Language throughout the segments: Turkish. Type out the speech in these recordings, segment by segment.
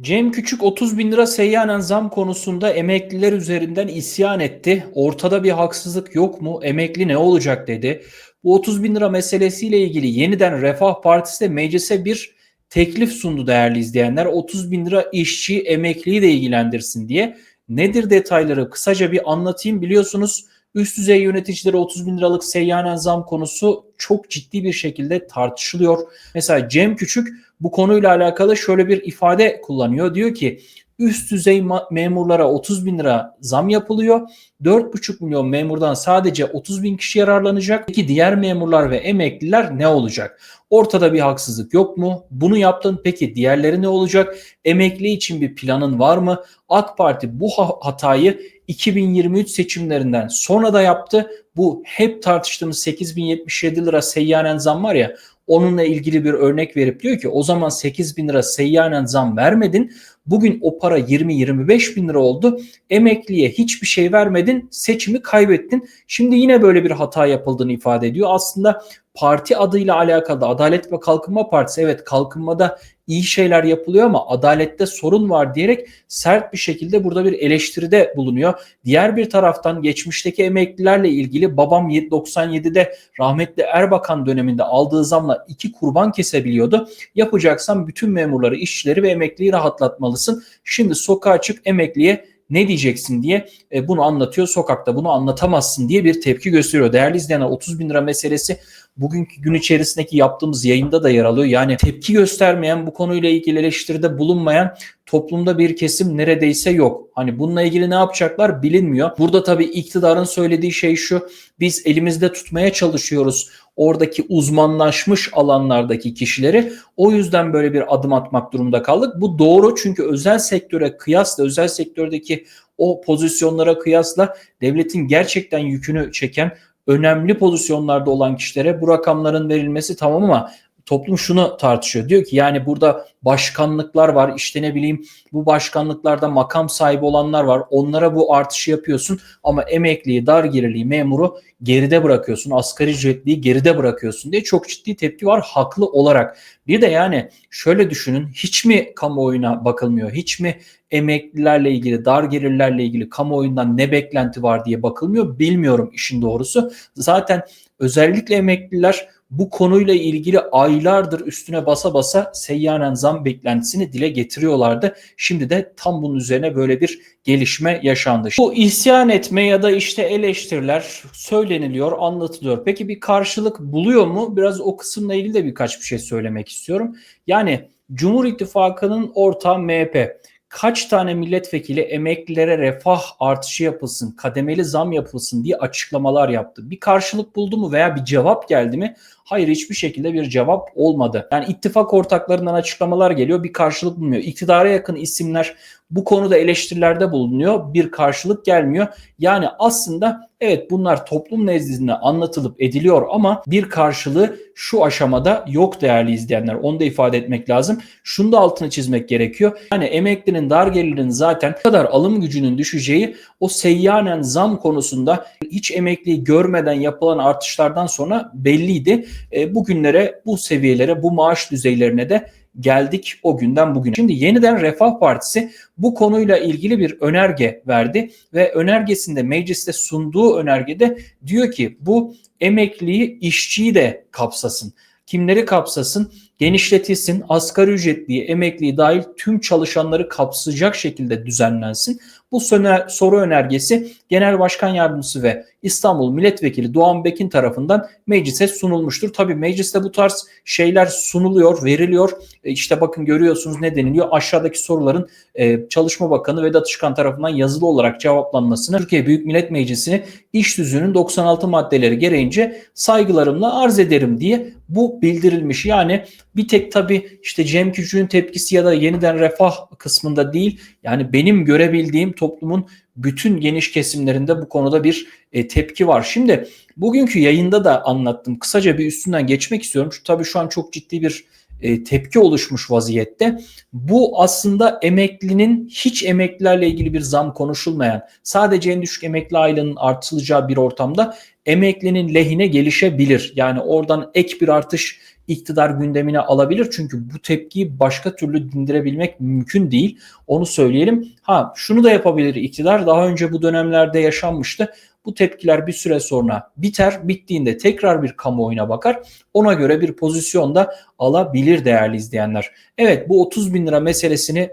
Cem Küçük 30 bin lira seyyanen zam konusunda emekliler üzerinden isyan etti. Ortada bir haksızlık yok mu? Emekli ne olacak dedi. Bu 30 bin lira meselesiyle ilgili yeniden Refah Partisi de meclise bir teklif sundu değerli izleyenler. 30 bin lira işçi emekliyi de ilgilendirsin diye. Nedir detayları kısaca bir anlatayım. Biliyorsunuz üst düzey yöneticilere 30 bin liralık seyyanen zam konusu çok ciddi bir şekilde tartışılıyor. Mesela Cem Küçük bu konuyla alakalı şöyle bir ifade kullanıyor. Diyor ki üst düzey memurlara 30 bin lira zam yapılıyor. 4,5 milyon memurdan sadece 30 bin kişi yararlanacak. Peki diğer memurlar ve emekliler ne olacak? Ortada bir haksızlık yok mu? Bunu yaptın peki diğerleri ne olacak? Emekli için bir planın var mı? AK Parti bu hatayı 2023 seçimlerinden sonra da yaptı. Bu hep tartıştığımız 8077 lira seyyanen zam var ya onunla ilgili bir örnek verip diyor ki o zaman 8 bin lira seyyanen zam vermedin. Bugün o para 20-25 bin lira oldu. Emekliye hiçbir şey vermedin. Seçimi kaybettin. Şimdi yine böyle bir hata yapıldığını ifade ediyor. Aslında parti adıyla alakalı Adalet ve Kalkınma Partisi evet kalkınmada iyi şeyler yapılıyor ama adalette sorun var diyerek sert bir şekilde burada bir eleştiride bulunuyor. Diğer bir taraftan geçmişteki emeklilerle ilgili babam 97'de rahmetli Erbakan döneminde aldığı zamla iki kurban kesebiliyordu. Yapacaksan bütün memurları, işçileri ve emekliyi rahatlatmalısın. Şimdi sokağa çık emekliye ne diyeceksin diye e, bunu anlatıyor. Sokakta bunu anlatamazsın diye bir tepki gösteriyor. Değerli izleyenler 30 bin lira meselesi bugünkü gün içerisindeki yaptığımız yayında da yer alıyor. Yani tepki göstermeyen bu konuyla ilgili eleştiride bulunmayan toplumda bir kesim neredeyse yok. Hani bununla ilgili ne yapacaklar bilinmiyor. Burada tabii iktidarın söylediği şey şu. Biz elimizde tutmaya çalışıyoruz oradaki uzmanlaşmış alanlardaki kişileri. O yüzden böyle bir adım atmak durumunda kaldık. Bu doğru çünkü özel sektöre kıyasla özel sektördeki o pozisyonlara kıyasla devletin gerçekten yükünü çeken önemli pozisyonlarda olan kişilere bu rakamların verilmesi tamam ama toplum şunu tartışıyor. Diyor ki yani burada başkanlıklar var işte ne bileyim bu başkanlıklarda makam sahibi olanlar var. Onlara bu artışı yapıyorsun ama emekliyi, dar gelirliği, memuru geride bırakıyorsun. Asgari ücretliyi geride bırakıyorsun diye çok ciddi tepki var haklı olarak. Bir de yani şöyle düşünün hiç mi kamuoyuna bakılmıyor? Hiç mi emeklilerle ilgili, dar gelirlerle ilgili kamuoyundan ne beklenti var diye bakılmıyor? Bilmiyorum işin doğrusu. Zaten özellikle emekliler bu konuyla ilgili aylardır üstüne basa basa seyyanen zam beklentisini dile getiriyorlardı. Şimdi de tam bunun üzerine böyle bir gelişme yaşandı. Bu isyan etme ya da işte eleştiriler söyleniliyor, anlatılıyor. Peki bir karşılık buluyor mu? Biraz o kısımla ilgili de birkaç bir şey söylemek istiyorum. Yani Cumhur İttifakı'nın ortağı MHP kaç tane milletvekili emeklilere refah artışı yapılsın, kademeli zam yapılsın diye açıklamalar yaptı. Bir karşılık buldu mu veya bir cevap geldi mi? Hayır hiçbir şekilde bir cevap olmadı. Yani ittifak ortaklarından açıklamalar geliyor bir karşılık bulmuyor. İktidara yakın isimler bu konuda eleştirilerde bulunuyor. Bir karşılık gelmiyor. Yani aslında evet bunlar toplum nezdinde anlatılıp ediliyor ama bir karşılığı şu aşamada yok değerli izleyenler. Onu da ifade etmek lazım. Şunu da altını çizmek gerekiyor. Yani emeklinin dar gelirinin zaten kadar alım gücünün düşeceği o seyyanen zam konusunda hiç emekliyi görmeden yapılan artışlardan sonra belliydi. E, bugünlere, bu seviyelere, bu maaş düzeylerine de geldik o günden bugüne. Şimdi yeniden Refah Partisi bu konuyla ilgili bir önerge verdi ve önergesinde mecliste sunduğu önergede diyor ki bu emekliyi işçiyi de kapsasın. Kimleri kapsasın? Genişletilsin, asgari ücretliyi, emekliyi dahil tüm çalışanları kapsayacak şekilde düzenlensin. Bu soru önergesi Genel Başkan Yardımcısı ve İstanbul Milletvekili Doğan Bekin tarafından meclise sunulmuştur. Tabi mecliste bu tarz şeyler sunuluyor, veriliyor. E işte bakın görüyorsunuz ne deniliyor. Aşağıdaki soruların e, Çalışma Bakanı Vedat Işıkhan tarafından yazılı olarak cevaplanmasını Türkiye Büyük Millet Meclisi'ni iş düzünün 96 maddeleri gereğince saygılarımla arz ederim diye bu bildirilmiş. Yani bir tek tabi işte Cem Küçük'ün tepkisi ya da yeniden refah kısmında değil. Yani benim görebildiğim toplumun bütün geniş kesimlerinde bu konuda bir e, tepki var. Şimdi bugünkü yayında da anlattım. Kısaca bir üstünden geçmek istiyorum. Şu tabii şu an çok ciddi bir e, tepki oluşmuş vaziyette. Bu aslında emeklinin hiç emeklilerle ilgili bir zam konuşulmayan, sadece en düşük emekli aylığının artılacağı bir ortamda emeklinin lehine gelişebilir. Yani oradan ek bir artış iktidar gündemine alabilir. Çünkü bu tepkiyi başka türlü dindirebilmek mümkün değil. Onu söyleyelim. Ha şunu da yapabilir iktidar. Daha önce bu dönemlerde yaşanmıştı. Bu tepkiler bir süre sonra biter. Bittiğinde tekrar bir kamuoyuna bakar. Ona göre bir pozisyonda alabilir değerli izleyenler. Evet bu 30 bin lira meselesini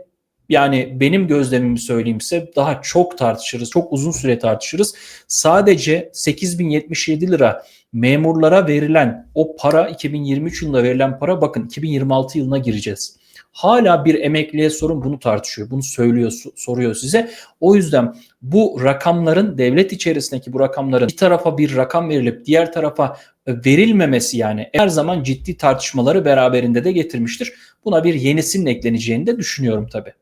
yani benim gözlemimi söyleyeyim size daha çok tartışırız. Çok uzun süre tartışırız. Sadece 8077 lira memurlara verilen o para 2023 yılında verilen para bakın 2026 yılına gireceğiz. Hala bir emekliye sorun bunu tartışıyor. Bunu söylüyor, soruyor size. O yüzden bu rakamların devlet içerisindeki bu rakamların bir tarafa bir rakam verilip diğer tarafa verilmemesi yani her zaman ciddi tartışmaları beraberinde de getirmiştir. Buna bir yenisinin ekleneceğini de düşünüyorum tabii.